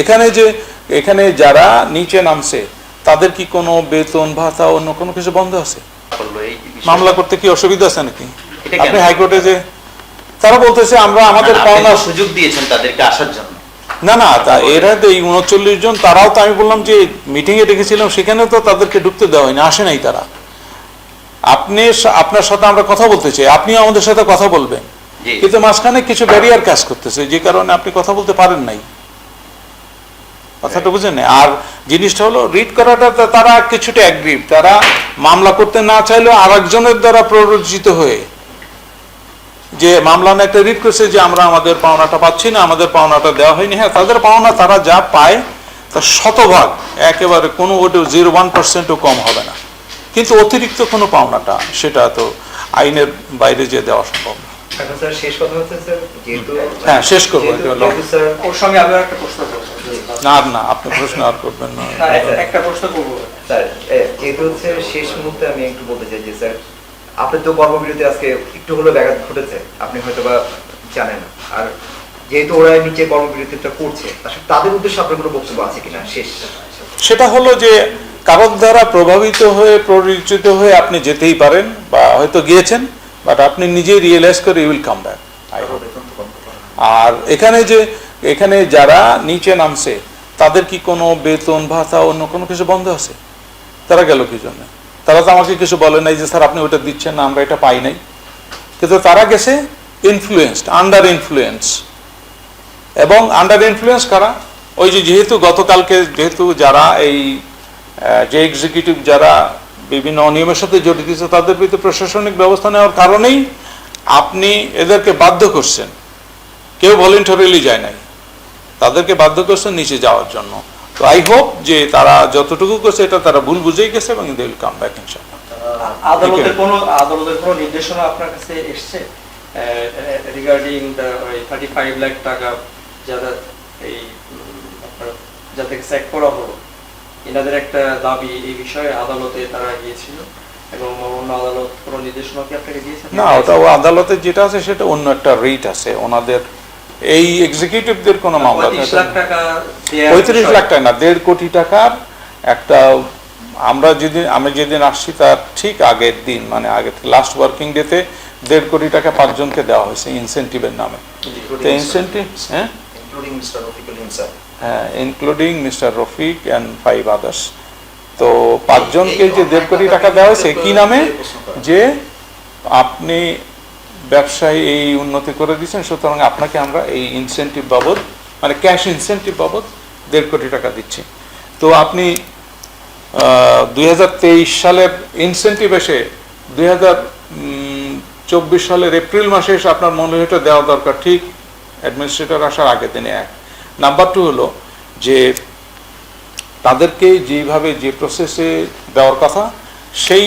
এখানে যে এখানে যারা নিচে নামছে তাদের কি কোনো বেতন ভাতা অন্য কোনো কিছু বন্ধ আছে? মামলা করতে কি অসুবিধা আছে নাকি? আপনি হাইকোর্টে যে তারা বলতেছে আমরা আমাদের পাওনা সুযোগ দিয়েছেন তাদেরকে আসার জন্য। না না তা এরা তো এই উনচল্লিশ জন তারাও তো আমি বললাম যে মিটিং এ ডেকেছিলাম সেখানে তো তাদেরকে ঢুকতে দেওয়া হয়নি আসে নাই তারা। আপনি আপনার সাথে আমরা কথা বলতে চাই আপনিও আমাদের সাথে কথা বলবেন। কিন্তু মাঝখানে কিছু ব্যারিয়ার কাজ করতেছে যে কারণে আপনি কথা বলতে পারেন নাই। কথাটা বুঝেন আর জিনিসটা হলো রিড করাটা তারা কিছুটা অ্যাগ্রিভ তারা মামলা করতে না চাইলেও আরেকজনের দ্বারা প্ররোচিত হয়ে। যে মামলা না একটা রিড করছে যে আমরা আমাদের পাওনাটা পাচ্ছি না আমাদের পাওনাটা দেওয়া হয়নি। হ্যাঁ তাদের পাওনা তারা যা পায় তার শতভাগ একেবারে কোনো ওটা জিরো ওয়ান পার্সেন্টও কম হবে না। কিন্তু অতিরিক্ত কোনো পাওনাটা সেটা তো আইনের বাইরে যে দেওয়া সম্ভব না। শেষ কথা হচ্ছে স্যার যেহেতু হ্যাঁ, শেষ করব, ওর সঙ্গে আমি একটা প্রশ্ন না না আপনি প্রশ্ন আর করবেন না। একটা- প্রশ্ন করব। স্যার হচ্ছে শেষ মুহূর্তে আমি একটু বলতে চাই যে স্যার আপনার তো কর্মবিরতি আজকে একটু হলেও ব্যাঘাত ঘটেছে আপনি হয়তো বা জানেন। আর যেহেতু ওরা নিচে কর্মবিরতিটা করছে আসলে তাদের উদ্দেশ্যে আপনার কোনো বক্তব্য আছে কিনা? শেষ। সেটা হলো যে কারোর দ্বারা প্রভাবিত হয়ে পরিচিত হয়ে আপনি যেতেই পারেন বা হয়তো গিয়েছেন বাট আপনি নিজেই রিয়েলাইজ করে ইউল কাম ব্যাক আর এখানে যে এখানে যারা নিচে নামছে, তাদের কি কোনো বেতন, ভাতা, অন্য কোনো কিছু বন্ধ আছে? তারা গেল কি জন্য? তারা তো আমাকে কিছু বলে নাই যে, স্যার, আপনি ওটা দিচ্ছেন না, আমরা এটা পাই নাই। কিন্তু তারা গেছে ইনফ্লুয়েন্সড আন্ডার ইনফ্লুয়েন্স এবং আন্ডার ইনফ্লুয়েন্স কারা? ওই যে যেহেতু গতকালকে যেহেতু যারা এই যে এক্সিকিউটিভ যারা বিভিন্ন অনিয়মের সাথে জড়িত তাদের বিরুদ্ধে প্রশাসনিক ব্যবস্থা নেওয়ার কারণেই আপনি এদেরকে বাধ্য করছেন। কেউ ভলেন্টারিলি যায় নাই। তাদেরকে বাধ্য করছে নিচে যাওয়ার জন্য। তো আই হোপ যে তারা যতটুকু করছে এটা তারা ভুল বুঝেই গেছে এবং দে উইল কাম ব্যাক ইনশাআল্লাহ আদালতের কোনো আদালতের কোনো নির্দেশনা আপনার কাছে এসছে? Regarding the thirty five lakh টাকা যারা এই যাদেরকে স্যাক করা হলো। এনাদের একটা দাবি এই বিষয়ে আদালতে তারা গিয়েছিল এবং অন্য আদালত কোনো নির্দেশনা কি আপনাকে দিয়েছে? না ওটা আদালতে যেটা আছে সেটা অন্য একটা রিট আছে। ওনাদের এই এক্সিকিউটিভদের কোনো মামলা পঁয়ত্রিশ লাখ টাকা না দেড় কোটি টাকার একটা আমরা যেদিন আমি যেদিন আসছি তার ঠিক আগের দিন মানে আগের লাস্ট ওয়ার্কিং ডেতে দেড় কোটি টাকা পাঁচজনকে দেওয়া হয়েছে ইনসেন্টিভের নামে। তো ইনসেন্টিভ হ্যাঁ? হ্যাঁ including mister Rafiq and five others তো পাঁচজনকে যে দেড় কোটি টাকা দেওয়া হয়েছে কি নামে? যে আপনি ব্যবসায় এই উন্নতি করে দিচ্ছেন সুতরাং আপনাকে আমরা এই ইনসেন্টিভ বাবদ মানে ক্যাশ ইনসেন্টিভ বাবদ দেড় কোটি টাকা দিচ্ছি। তো আপনি দুই সালের ইনসেন্টিভ এসে, দুই চব্বিশ সালের এপ্রিল মাসে এসে আপনার মনে হয় এটা দেওয়া দরকার, ঠিক অ্যাডমিনিস্ট্রেটর আসার আগের দিনে এক। নাম্বার টু হলো যে তাদেরকে যেভাবে যে প্রসেসে দেওয়ার কথা, সেই